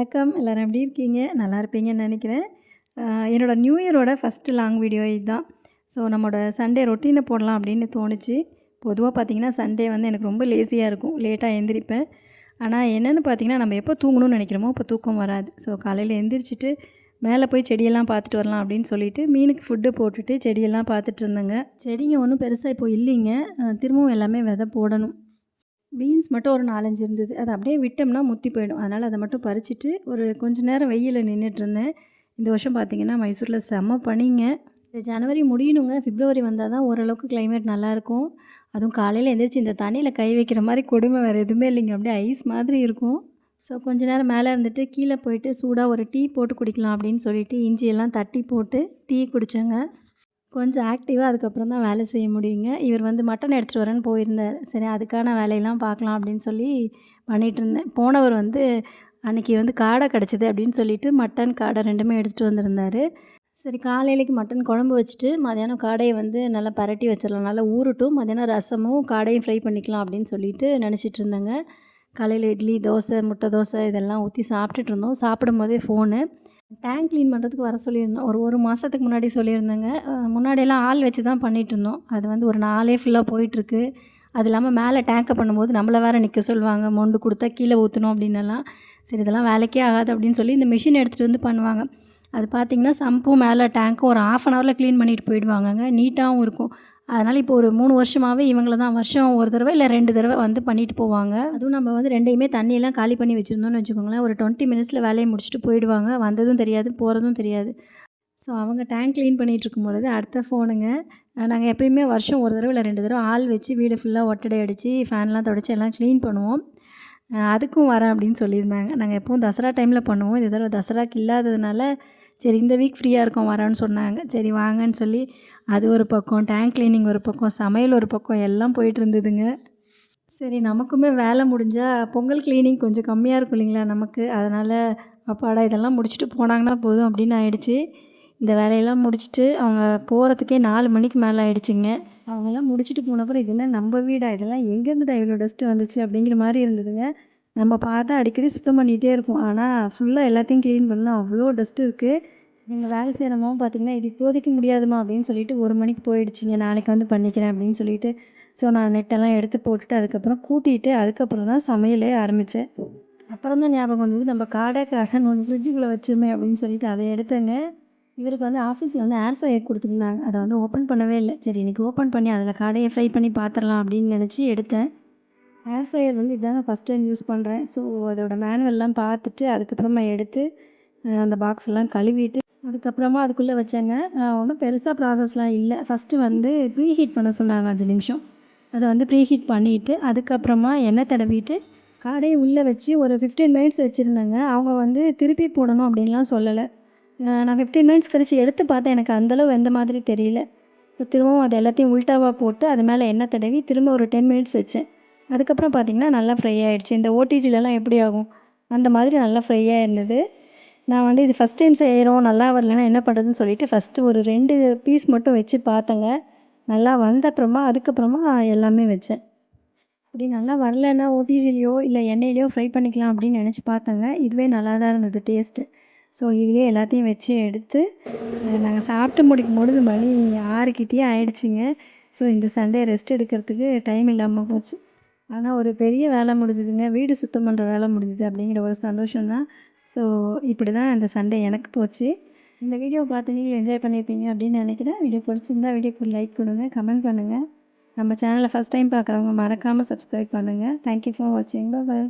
வணக்கம். எல்லோரும் எப்படி இருக்கீங்க? நல்லா இருப்பீங்கன்னு நினைக்கிறேன். என்னோடய என்னோட நியூ இயரோட ஃபஸ்ட்டு லாங் வீடியோ இதுதான். ஸோ நம்மளோட சண்டே ரொட்டீனை போடலாம் அப்படின்னு தோணுச்சு. பொதுவாக பார்த்திங்கன்னா சண்டே வந்து எனக்கு ரொம்ப லேசியாக இருக்கும். லேட்டாக எந்திரிப்பேன். ஆனால் என்னென்னு பார்த்தீங்கன்னா நம்ம எப்போ தூங்கணும்னு நினைக்கிறோமோ அப்போ தூக்கம் வராது. ஸோ காலையில் எந்திரிச்சிட்டு மேலே போய் செடியெல்லாம் பார்த்துட்டு வரலாம் அப்படின்னு சொல்லிட்டு மீனுக்கு ஃபுட்டு போட்டுட்டு செடியெல்லாம் பார்த்துட்டு இருந்தேங்க. செடிங்க ஒன்றும் பெருசாக இப்போ இல்லைங்க. திரும்பவும் எல்லாமே விதை போடணும். பீன்ஸ் மட்டும் ஒரு நாலஞ்சு இருந்தது. அதை அப்படியே விட்டோம்னா முத்தி போயிடும். அதனால் அதை மட்டும் பறிச்சுட்டு ஒரு கொஞ்ச நேரம் வெயிலில் நின்றுட்டு இருந்தேன். இந்த வருஷம் பார்த்தீங்கன்னா மைசூரில் செம்ம பனிங்க. இந்த ஜனவரி முடியணுங்க. பிப்ரவரி வந்தால் தான் ஓரளவுக்கு கிளைமேட் நல்லாயிருக்கும் அதுவும் காலையில் எந்திரிச்சு இந்த தண்ணியில் கை வைக்கிற மாதிரி கொடுமை வேறு எதுவுமே இல்லைங்க. அப்படியே ஐஸ் மாதிரி இருக்கும். ஸோ கொஞ்ச நேரம் மேலே இருந்துட்டு கீழே போயிட்டு சூடாக ஒரு டீ போட்டு குடிக்கலாம் அப்படின்னு சொல்லிட்டு இஞ்சியெல்லாம் தட்டி போட்டு டீ குடித்தேங்க கொஞ்சம் ஆக்டிவாக அதுக்கப்புறம் தான் வேலை செய்ய முடியுங்க. இவர் வந்து மட்டன் எடுத்துகிட்டு வரேன்னு போயிருந்தார். சரி அதுக்கான வேலையெல்லாம் பார்க்கலாம் அப்படின்னு சொல்லி பண்ணிகிட்டு இருந்தேன். போனவர் வந்து அன்றைக்கி வந்து காடை கிடச்சிது அப்படின்னு சொல்லிட்டு மட்டன் காடை ரெண்டுமே எடுத்துகிட்டு வந்திருந்தார். சரி காலையிலக்கு மட்டன் குழம்பு வச்சுட்டு மதியானம் காடையை வந்து நல்லா பரட்டி வச்சிடலாம். நல்லா ஊறட்டும். மதியானம் ரசமும் காடையும் ஃப்ரை பண்ணிக்கலாம் அப்படின்னு சொல்லிட்டு நினச்சிட்டு இருந்தேங்க. காலையில் இட்லி தோசை முட்டை தோசை இதெல்லாம் ஊற்றி சாப்பிட்டுட்டு இருந்தோம். சாப்பிடும் போதே ஃபோனு டேங்க் க்ளீன் பண்ணுறதுக்கு வர சொல்லியிருந்தோம். ஒரு ஒரு மாதத்துக்கு முன்னாடி சொல்லியிருந்தேங்க. முன்னாடியெல்லாம் ஆள் வச்சு தான் பண்ணிகிட்டு இருந்தோம் அது வந்து ஒரு நாளே ஃபுல்லாக போயிட்டுருக்கு. அது இல்லாமல் மேலே டேங்கை பண்ணும்போது நம்மளை வேறு நிற்க சொல்லுவாங்க. மொண்டு கொடுத்தா கீழே ஊற்றணும் அப்படின்னலாம் சரி இதெல்லாம் வேலைக்கே ஆகாது அப்படின்னு சொல்லி இந்த மிஷின் எடுத்துகிட்டு வந்து பண்ணுவாங்க. அது பார்த்திங்கன்னா சம்பும் மேலே டேங்க்கும் ஒரு ஆஃப் அன் ஹவரில் க்ளீன் பண்ணிட்டு போயிடுவாங்கங்க. நீட்டாகவும் இருக்கும். அதனால் இப்போ ஒரு மூணு வருஷமாகவே இவங்கள தான் வருஷம் ஒரு தடவை இல்லை ரெண்டு தடவை வந்து பண்ணிட்டு போவாங்க. அதுவும் நம்ம வந்து ரெண்டையுமே தண்ணியெல்லாம் காலி பண்ணி வச்சுருந்தோம்னு வச்சுக்கோங்களேன். ஒரு டுவெண்ட்டி மினிட்ஸில் வேலையை முடிச்சுட்டு போயிடுவாங்க. வந்ததும் தெரியாது போகிறதும் தெரியாது. ஸோ அவங்க டேங்க் க்ளீன் பண்ணிகிட்டு இருக்கும் பொழுது அடுத்த ஃபோனுங்க நாங்கள் எப்பயுமே வருஷம் ஒரு தடவை இல்லை ரெண்டு தடவை ஆள் வச்சு வீடு ஃபுல்லாக ஒட்டடை அடித்து ஃபேன்லாம் தொடச்சி எல்லாம் க்ளீன் பண்ணுவோம். அதுக்கும் வரேன் அப்படின்னு சொல்லியிருந்தாங்க. நாங்கள் எப்பவும் தசரா டைமில் பண்ணுவோம். இந்த தடவை தசராக்கு இல்லாததுனால சரி இந்த வீக் ஃப்ரீயாக இருக்கும் வரேன்னு சொன்னாங்க. சரி வாங்கன்னு சொல்லி அது ஒரு பக்கம் டேங்க் கிளீனிங் ஒரு பக்கம் சமையல் ஒரு பக்கம் எல்லாம் போயிட்டு இருந்ததுங்க. சரி நமக்குமே வேலை முடிஞ்சால் பொங்கல் கிளீனிங் கொஞ்சம் கம்மியாக இருக்கும் இல்லைங்களா நமக்கு? அதனால் அப்பாடா இதெல்லாம் முடிச்சுட்டு போனாங்கன்னா போதும் அப்படின்னு ஆயிடுச்சு. இந்த வேலையெல்லாம் முடிச்சுட்டு அவங்க போகிறதுக்கே நாலு மணிக்கு மேலே ஆயிடுச்சுங்க. அவங்கெல்லாம் முடிச்சுட்டு போனப்பறம் இது என்ன நம்ம வீடா? இதெல்லாம் எங்கேருந்துடா இவ்வளோ டஸ்ட்டு வந்துச்சு? அப்படிங்கிற மாதிரி இருந்ததுங்க. நம்ம பார்த்தா அடிக்கடி சுத்தம் பண்ணிகிட்டே இருப்போம். ஆனால் ஃபுல்லாக எல்லாத்தையும் க்ளீன் பண்ணலாம் அவ்வளோ டஸ்ட்டு இருக்குது எங்கள் வேலை செய்கிறமாவும் பார்த்தீங்கன்னா இது இப்போதைக்கு முடியாதுமா அப்படின்னு சொல்லிட்டு ஒரு மணிக்கு போயிடுச்சுங்க நாளைக்கு வந்து பண்ணிக்கிறேன் அப்படின்னு சொல்லிட்டு ஸோ நான் நெட்டெல்லாம் எடுத்து போட்டுட்டு அதுக்கப்புறம் கூட்டிகிட்டு அதுக்கப்புறம் தான் சமையலே ஆரம்பித்தேன் அப்புறம் தான் ஞாபகம் வந்தது நம்ம காடைக்காக ஒன்று ஃப்ரிட்ஜுக்குள்ளே வச்சுமே அப்படின்னு சொல்லிட்டு அதை எடுத்தேங்க. இவருக்கு வந்து ஆஃபீஸில் வந்து ஏர் ஃப்ரையர் கொடுத்துருந்தாங்க. அதை வந்து ஓப்பன் பண்ணவே இல்லை. சரி இன்றைக்கி ஓப்பன் பண்ணி அதில் காடையை ஃப்ரை பண்ணி பார்த்துடலாம் அப்படின்னு நினச்சி எடுத்தேன். ஏர் ஃப்ரையர் வந்து இதாங்க ஃபஸ்ட் டைம் யூஸ் பண்ணுறேன் ஸோ அதோட மேனுவல்லாம் பார்த்துட்டு அதுக்கப்புறமா எடுத்து அந்த பாக்ஸ் எல்லாம் கழுவிட்டு அதுக்கப்புறமா அதுக்குள்ளே வச்சேங்க. ஒன்றும் பெருசாக ப்ராசஸ்லாம் இல்லை. ஃபஸ்ட்டு வந்து ப்ரீ ஹீட் பண்ண சொன்னாங்க அஞ்சு நிமிஷம். அதை வந்து ப்ரீ ஹீட் பண்ணிவிட்டு அதுக்கப்புறமா எண்ணெய் தடவிட்டு காடையை உள்ளே வச்சு ஒரு ஃபிஃப்டீன் மினிட்ஸ் வச்சுருந்தேங்க. அவங்க வந்து திருப்பி போடணும் அப்படின்லாம் சொல்லலை. நான் ஃபிஃப்டீன் மினிட்ஸ் கழித்து எடுத்து பார்த்தேன். எனக்கு அந்தளவு எந்த மாதிரி தெரியல. திரும்பவும் அது எல்லாத்தையும் உல்ட்டாவாக போட்டு அது மேலே எண்ணெய் தடவி திரும்ப ஒரு டென் மினிட்ஸ் வச்சேன். அதுக்கப்புறம் பார்த்திங்கன்னா நல்லா ஃப்ரை ஆகிடுச்சு இந்த ஓடிஜிலலாம் எப்படி ஆகும்? அந்த மாதிரி நல்லா ஃப்ரையாக இருந்தது நான் வந்து இது ஃபஸ்ட் டைம் செய்கிறோம் நல்லா வரலன்னா என்ன பண்ணுறதுன்னு சொல்லிட்டு ஃபஸ்ட்டு ஒரு ரெண்டு பீஸ் மட்டும் வச்சு பார்த்தேங்க. நல்லா வந்த அப்புறமா அதுக்கப்புறமா எல்லாமே வச்சேன். அப்படி நல்லா வரலன்னா ஓடிஜிலையோ இல்லை எண்ணெயிலையோ ஃப்ரை பண்ணிக்கலாம் அப்படின்னு நினச்சி பார்த்தேங்க. இதுவே நல்லா தான் இருந்தது டேஸ்ட்டு ஸோ இதுவே எல்லாத்தையும் வச்சு எடுத்து நாங்கள் சாப்பிட்டு முடிக்கும் பொழுது மணி ஆறுக்கிட்டே ஆயிடுச்சுங்க. ஸோ இந்த சண்டே ரெஸ்ட் எடுக்கிறதுக்கு டைம் இல்லாமல் போச்சு. ஆனால் ஒரு பெரிய வேலை முடிஞ்சுதுங்க. வீடு சுத்தம் பண்ணுற வேலை முடிஞ்சுது அப்படிங்கிற ஒரு சந்தோஷம்தான். ஸோ இப்படி தான் அந்த சண்டே எனக்கு போச்சு. இந்த வீடியோ பார்த்து நீங்கள் என்ஜாய் பண்ணியிருப்பீங்க அப்படின்னு நினைக்கிறேன். வீடியோ பிடிச்சிருந்தா வீடியோக்கு லைக் கொடுங்க கமெண்ட் பண்ணுங்கள் நம்ம சேனலை ஃபஸ்ட் டைம் பார்க்குறவங்க மறக்காமல் சப்ஸ்கிரைப் பண்ணுங்கள் தேங்க்யூ ஃபார் வாட்சிங் பாய்